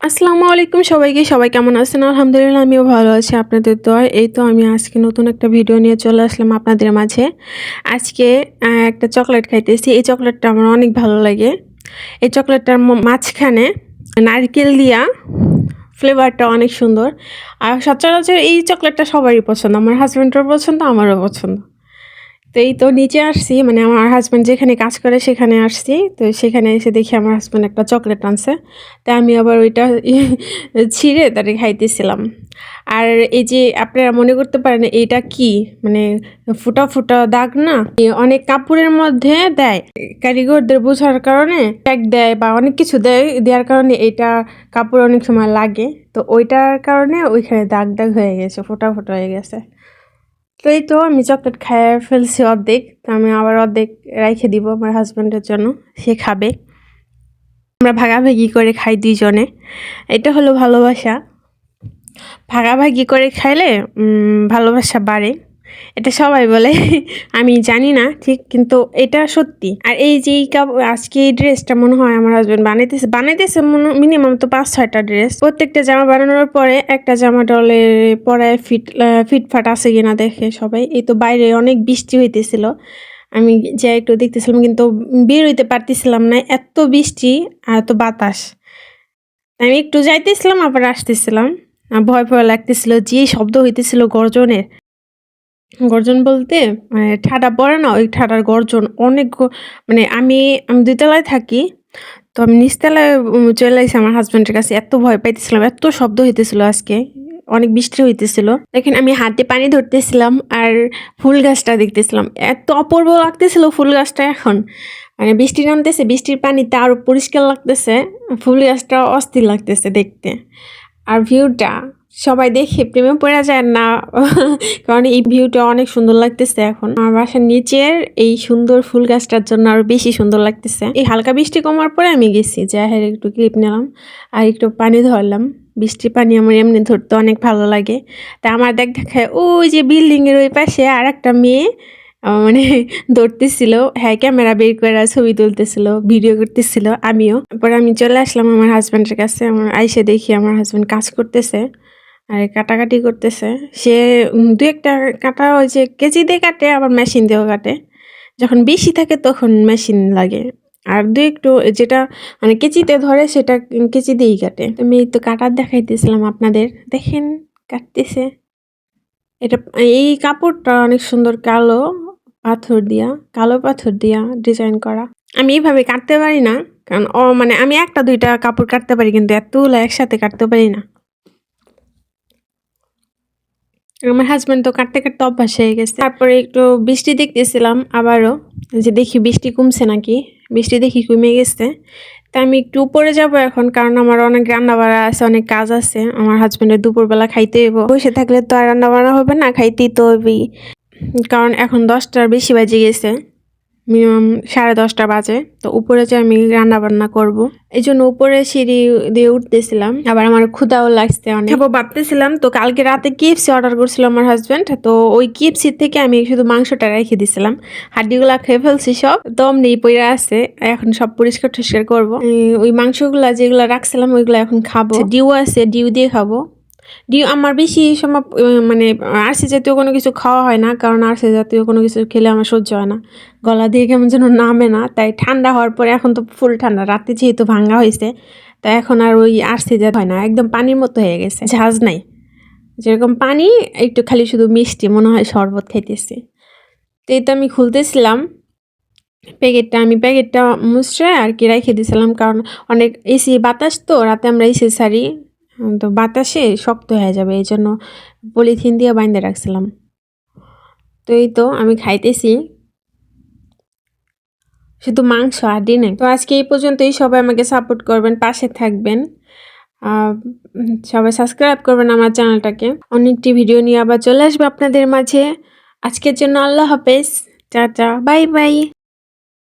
আসসালামু আলাইকুম সবাইকে, সবাই কেমন আছেন? আলহামদুলিল্লাহ, আমিও ভালো আছি। আপনাদের দোয়া এই তো আমি আজকে নতুন একটা ভিডিও নিয়ে চলে আসলাম আপনাদের মাঝে। আজকে একটা চকলেট খাইতেছি। এই চকলেটটা আমার অনেক ভালো লাগে। এই চকলেটটার মাঝখানে নারকেল দিয়া ফ্লেভারটা অনেক সুন্দর। আর সচরাচর এই চকলেটটা সবারই পছন্দ। আমার হাজব্যান্ডেরও পছন্দ, আমারও পছন্দ। তো এই তো নিচে আসছি মানে আমার হাজব্যান্ড যেখানে কাজ করে সেখানে আসছি। তো সেখানে এসে দেখি আমার হাজব্যান্ড একটা চকলেট আনছে। তা আমি আবার ওইটা ছিঁড়ে তারে খাইতেছিলাম। আর এই যে আপনারা মনে করতে পারেন এইটা কি? মানে ফুটা ফুটা দাগ না? অনেক কাপড়ের মধ্যে দেয়, কারিগরদের বোঝার কারণে ট্যাগ দেয় বা অনেক কিছু দেয়, দেওয়ার কারণে এটা কাপড় অনেক সময় লাগে। তো ওইটার কারণে ওইখানে দাগ দাগ হয়ে গেছে, ফোটা ফোটা হয়ে গেছে। তো এই তো আমি চকলেট খাইয়ে ফেলছি অর্ধেক, তো আমি আবার অর্ধেক রেখে দিব আমার হাজব্যান্ডের জন্য, সে খাবে। আমরা ভাগাভাগি করে খাই দুইজনে, এটা হলো ভালোবাসা। ভাগাভাগি করে খাইলে ভালোবাসা বাড়ে। এটা সবাই বলে, আমি জানি না ঠিক, কিন্তু এটা সত্যি। আর এই যে এই কাপ, আজকে এই ড্রেসটা মনে হয় আমার হাজব্যান্ড বানাইতেছে বানাইতেছে মনে মিনিমাম তো পাঁচ, ছয়টা ড্রেস। প্রত্যেকটা জামা বানানোর পরে একটা জামা ডলে পরে ফিট ফিটফাট আছে কিনা দেখে সবাই। এই তো বাইরে অনেক বৃষ্টি হইতেছিল। আমি যে একটু দেখতেছিলাম, কিন্তু বের হইতে পারতেছিলাম না। এত বৃষ্টি আর এত বাতাস। আমি একটু যাইতেছিলাম, আবার আসতেছিলাম। ভয় ভয় লাগতেছিল, যে শব্দ হইতেছিল গর্জনের। গর্জন বলতে মানে ঠাডা পড়ে না, ওই ঠাডার গর্জন অনেক মানে আমি আমি দুইতলায় থাকি, তো আমি নিচতলায় চলে আসি আমার হাজব্যান্ডের কাছে। এত ভয় পাইতেছিলাম, এত শব্দ হইতেছিল আজকে, অনেক বৃষ্টি হইতেছিল। দেখেন আমি হাতে পানি ধরতেছিলাম আর ফুল গাছটা দেখতেছিলাম। এত অপূর্ব লাগতেছিল ফুল গাছটা এখন। মানে বৃষ্টি নামতেছে, বৃষ্টির পানিতে আরও পরিষ্কার লাগতেছে, ফুল গাছটা অস্থির লাগতেছে দেখতে। আর ভিউটা সবাই দেখে প্রেমে পড়ে যায় না। কারণ এই ভিউটা অনেক সুন্দর লাগতেছে এখন। আমার বাসার নিচের এই সুন্দর ফুল গাছটার জন্য আরও বেশি সুন্দর লাগতেছে। এই হালকা বৃষ্টি কমার পরে আমি গেছি হ্যাঁ একটু ক্লিপ নিলাম আর একটু পানি ধরলাম। বৃষ্টির পানি আমার এমনি ধরতে অনেক ভালো লাগে। তা আমার দেখ দেখায়, ওই যে বিল্ডিং এর ওই পাশে আর একটা মেয়ে মানে ধরতেছিল হ্যাঁ ক্যামেরা বের করে ছবি তুলতেছিল, ভিডিও করতেছিল, আমিও। পরে আমি চলে আসলাম আমার হাজব্যান্ডের কাছে, আমার আইসে দেখি আমার হাজব্যান্ড কাজ করতেছে। আর কাটাকাটি করতেছে। সে দু একটা কাটা ওই যে কেজি দিয়ে কাটে, আবার মেশিন দিয়েও কাটে। যখন বেশি থাকে তখন মেশিন লাগে। আর দু একটু যেটা মানে কেচিতে ধরে সেটা কেচি দিয়েই কাটে। আমি তো কাটার দেখাইতেছিলাম আপনাদের। দেখেন, কাটতেছে। এটা, এই কাপড়টা অনেক সুন্দর কালো পাথর দিয়া, কালো পাথর দিয়া ডিজাইন করা। আমি এইভাবে কাটতে পারি না, কারণ, ও মানে আমি একটা দুইটা কাপড় কাটতে পারি, কিন্তু এতগুলো একসাথে কাটতে পারি না। আমার হাজব্যান্ড তো কাটতে কাটতে অভ্যাস হয়ে গেছে। তারপরে একটু বৃষ্টি দেখতেছিলাম আবারও। যে দেখি বৃষ্টি কমছে নাকি? বৃষ্টি দেখি কমে গেছে। তা আমি একটু উপরে যাব এখন কারণ আমার অনেক রান্না বাড়া আছে, অনেক কাজ আছে। আমার হাজব্যান্ডের দুপুরবেলা খাইতে হইব। বসে থাকলে তো আর রান্না বান্না হবে না, খাইতেই তো হবেই কারণ এখন দশটার বেশি বাজে গেছে। মিনিমাম সাড়ে দশটা বাজে। তো উপরে যে আমি রান্না বান্না করব এই জন্য উপরে সিঁড়ি দিয়ে উঠতেছিলাম। আবার আমার ক্ষুদাও লাগছে অনেক। খাব ভাবতেছিলাম তো কালকে রাতে কিপসি অর্ডার করছিল আমার হাজব্যান্ড তো ওই কিপসি থেকে আমি শুধু মাংসটা রেখে দিছিলাম। হাড্ডিগুলা খেয়ে ফেলছি সব তো অমনি পইরা আছে এখন সব পরিষ্কার টরিষ্কার করব ওই মাংসগুলা যেগুলা রাখছিলাম ওইগুলো এখন খাব। ডিউ আছে ডিউ দিয়ে খাব। ডিম আমার বেশি উম, মানে আরসি জাতীয় কোনো কিছু খাওয়া হয় না কারণ আরসি জাতীয় কোনো কিছু খেলে আমার সহ্য হয় না। গলা দিয়ে কেমন যেন নামে না তাই ঠান্ডা হওয়ার পরে এখন তো ফুল ঠান্ডা রাতে যেহেতু ভাঙ্গা হয়েছে তাই এখন আর ওই আরসি জাত হয় না একদম পানির মতো হয়ে গেছে ঝাঁজ নাই। যেরকম পানি একটু খালি শুধু মিষ্টি মনে হয় শরবত খাইতেছি। তো এই তো আমি খুলতেছিলাম প্যাকেটটা আমি প্যাকেটটা মুছড়ে আর কি রেখে দিয়েছিলাম কারণ অনেক এসি বাতাস তো রাতে আমরা এসি সারি তো বাতাসে শক্ত হয়ে যাবে, এই জন্য পলিথিন দিয়ে বাইন্দে রাখছিলাম। তো এই তো আমি খাইতেছি। শুধু মাংস আর নেই তো আজকে এই পর্যন্তই, সবাই আমাকে সাপোর্ট করবেন, পাশে থাকবেন। সবাই সাবস্ক্রাইব করবেন আমার চ্যানেলটাকে অনেকটি ভিডিও নিয়ে আবার চলে আসবে আপনাদের মাঝে। আজকের জন্য আল্লাহ হাফেজ। Tata bye bye